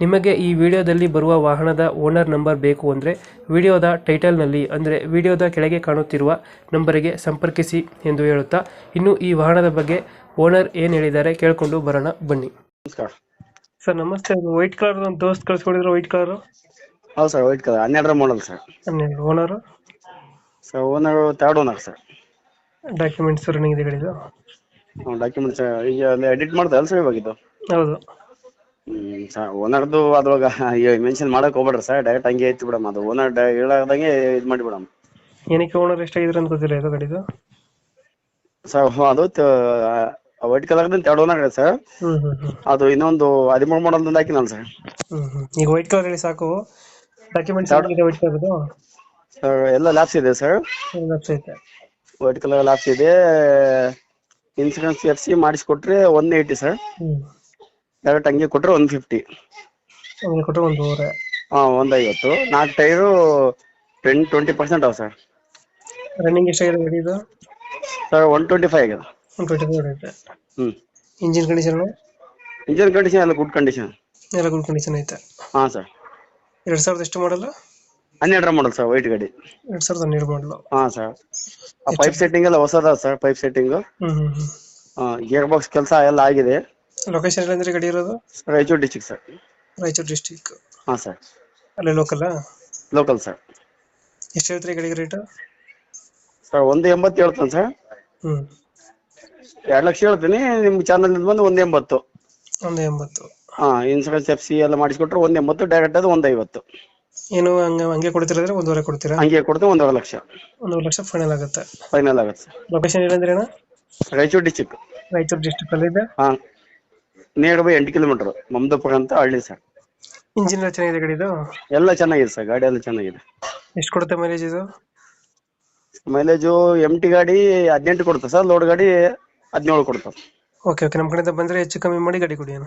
ನಿಮಗೆ ಈ ವಿಡಿಯೋದಲ್ಲಿ ಬರುವ ವಾಹನದ ಓನರ್ ನಂಬರ್ ಬೇಕು ಅಂದರೆ ವಿಡಿಯೋದ ಟೈಟಲ್ನಲ್ಲಿ ಅಂದರೆ ವಿಡಿಯೋದ ಕೆಳಗೆ ಕಾಣುತ್ತಿರುವ ನಂಬರಿಗೆ ಸಂಪರ್ಕಿಸಿ ಎಂದು ಹೇಳುತ್ತಾ ಇನ್ನು ಈ ವಾಹನದ ಬಗ್ಗೆ ಓನರ್ ಏನು ಹೇಳಿದ್ದಾರೆ ಕೇಳಿಕೊಂಡು ಬರೋಣ ಬನ್ನಿ. ನಮಸ್ಕಾರ. ಸರ್ ನಮಸ್ತೆ. ವೈಟ್ ಕಲರ್ ಒಂದು ದೋಸ್ತ್ ಕಳ್ಸ್ಕೊಂಡಿದ್ರು ವೈಟ್ ಕಲರ್ ಹೌದು ಸರ್ ವೈಟ್ ಕಲರ್ ಹನ್ನೆರಡರ ಮಾಡಲ್ ಸರ್. ಹನ್ನೆರಡು owner? Sir owner third owner sir. Documents running ಇದೆ ಗಾಡಿದು ಡಾಕ್ಯುಮೆಂಟ್ಸ್ ಈಗ ಎಡಿಟ್ ಮಾಡ್ದಲ್ಲ ಸರ್ ಇವಾಗಿದ್ದು ಹೌದು. ಹ್ಞೂ ಸರ್ ಓನರ್ದು ಅದ್ರೊಳಗ ಮೆನ್ಷನ್ ಮಾಡಕ್ ಹೋಗ್ಬೇಡ್ರಿ ಸರ್ ಡೈರೆಕ್ಟ್ ಹಂಗೆ ಐತಿ ಬಿಡಮ್ ಅದು ಓನರ್ ಹೇಳಾರ್ದಂಗೆ ಇದು ಮಾಡಿ ಬಿಡಮ್ಮ. ಏನಕ್ಕೆ ಓನರ್ ಎಷ್ಟಾಗಿದ್ರೆ ಅಂತ ಗೊತ್ತಿಲ್ಲ ಇದು ಗಾಡಿದು? ಸರ್ ಅದು ವೈಟ್ ಕಲರ್ದು ಎರಡು ಓನರ್ ಇದೆ ಸರ್ ಹ್ಮ್ ಹ್ಮ್ ಹ್ಮ್. ಅದು ಇನ್ನೊಂದು ಹದಿಮೂರು ಮಾಡಲ್ದು ಹಾಕಿನಲ್ಲ ಸರ್ ಹ್ಮ್ ಹ್ಮ್. ಈಗ ವೈಟ್ ಕಲರ್ ಹೇಳಿ ಸಾಕು. ಡಾಕ್ಯುಮೆಂಟ್ಸ್ ಇದೆ ವೈಟ್ ಕಲರ್ದು ಸರ್ ಎಲ್ಲ ಲ್ಯಾಬ್ಸ್ ಇದೆ ಸರ್ ಐತೆ. ವೈಟ್ ಕಲರ್ ಲ್ಯಾಬ್ಸ್ ಇದೆ. ಇನ್ಸೂರೆನ್ಸ್ ಎಫ್ ಸಿ ಮಾಡಿಸ್ಕೊಟ್ರೆ one eighty sir hmm. Direct ಹಂಗೆ ಕೊಟ್ರೆ ಒನ್ ಫಿಫ್ಟಿ ಹಂಗೆ ಕೊಟ್ಟರೆ ನೂರ ಹಾಂ ಒಂದು ಐವತ್ತು. ನಾಲ್ಕು ಟೈರು ಟೆನ್ ಟ್ವೆಂಟಿ ಪರ್ಸೆಂಟ್ ಅವ ಸರ್ ರನ್ನಿಂಗ್ ಎಷ್ಟಾಗಿದೆ ಗಾಡಿ ಇದು? ಸರ್ ಒನ್ ಟ್ವೆಂಟಿ ಫೈವ್ ಆಗಿದೆ. ಒಂದು ಟ್ವೆಂಟಿ ಫೈವ್ ಐತೆ ಹ್ಞೂ ಇಂಜಿನ್ ಕಂಡೀಷನ್ ಇಂಜಿನ್ ಕಂಡೀಷನ್ ಎಲ್ಲ ಗುಡ್ ಕಂಡೀಷನ್ ಎಲ್ಲ ಗುಡ್ ಕಂಡೀಷನ್ ಐತೆ. ಹಾಂ ಸರ್ ಎರಡ್ ಸಾವಿರದ ಎಷ್ಟು ಮಾಡಲ್ಲ ಹನ್ನೆರಡರ ಮಾಡಲ್ ಸರ್ ವೈಟ್ ಗಾಡಿ. ಎರಡ್ ಸಾವಿರದ ಹನ್ನೆರಡು ಮಾಡಲು ಹಾಂ ಸರ್ ಆ ಪೈಪ್ ಸೆಟ್ಟಿಂಗ್ ಎಲ್ಲ ಹೊಸದ ಸರ್ ಪೈಪ್ ಸೆಟ್ಟಿಂಗ್ ಹ್ಮ್ ಹ್ಮ್ ಹ್ಮ್. ಗೇರ್ ಬಾಕ್ಸ್ ಕೆಲಸ ಎಲ್ಲ ಆಗಿದೆ. ಲೊಕೇಶನ್ ಎಲ್ಲ ಅಂದ್ರೆ ಗಾಡಿ ಇರೋದು? Raichur district sir Raichur district ಹಾಂ ಸರ್ ಅಲ್ಲಿ ಲೋಕಲ್ ಲೋಕಲ್ ಸರ್ ಎಷ್ಟು ಹೇಳ್ತೀರಿ ಗಡಿಗೆ ರೇಟ್ ಸರ್ ಒಂದು ಎಂಬತ್ತು ಹೇಳ್ತಾನೆ ಸರ್ ಹ್ಞೂ ಎರಡು ಲಕ್ಷ ಹೇಳ್ತೀನಿ ನಿಮ್ಮ ಚಾನಲ್ ಬಂದು ಒಂದು ಎಂಬತ್ತು. ಒಂದು ಎಂಬತ್ತು. ಹಾಂ ಇನ್ಸೂರೆನ್ಸ್ ಎಫ್ ಸಿ ಎಲ್ಲ ಮಾಡಿಸ್ಕೊಟ್ರೆ ಒಂದು ಎಂಬತ್ತು ಡೈರೆಕ್ಟ್ ಅದು ಒಂದು ಐವತ್ತು. ಏನು ಹಂಗೆ ಹಂಗೆ ಕೊಡ್ತಿರಾದ್ರೆ ಒಂದೂವರೆ ಕೊಡ್ತೀರಾ? ಹಂಗೆ ಕೊಡ್ತೀವಿ ಒಂದೂವರೆ ಲಕ್ಷ. ಒಂದೂವರೆ ಲಕ್ಷ ಫೈನಲ್ ಆಗುತ್ತೆ. ಫೈನಲ್ ಆಗುತ್ತೆ ಸರ್ ಲೊಕೇಶನ್ ಏನಂದ್ರೆ ಅಣ್ಣ ರಾಯಚೂರು ಡಿಸ್ಟಿಕ್ ರಾಯಚೂರು ಡಿಸ್ಟಿಕ್ ಅಲ್ಲಿ ಇದೆ ಹಾಂ. ನಿಯರ್ ಬೈ ಎಂಟು ಕಿಲೋಮೀಟರ್. ಮಮದಪುರ ಅಂತ ಹಳ್ಳಿ ಸರ್. ಇಂಜಿನ್ ಎಲ್ಲ ಚೆನ್ನಾಗಿದೆ ಗಾಡಿದು ಎಲ್ಲ ಚೆನ್ನಾಗಿದೆ ಸರ್ ಗಾಡಿ ಎಲ್ಲ ಚೆನ್ನಾಗಿದೆ. ಎಷ್ಟು ಕೊಡುತ್ತೆ ಮೈಲೇಜ್ ಇದು? ಮೈಲೇಜು ಎಂ ಟಿ ಗಾಡಿ ಹದಿನೆಂಟು ಕೊಡುತ್ತೆ ಸರ್ ಲೋಡ್ ಗಾಡಿ ಹದಿನೇಳು ಕೊಡ್ತದೆ ಓಕೆ ಓಕೆ ನಮ್ಮ ಕಡೆಯಿಂದ ಬಂದ್ರೆ ಹೆಚ್ಚು ಕಮ್ಮಿ ಮಾಡಿ ಗಾಡಿ ಕೊಡಿ ಅಣ್ಣ.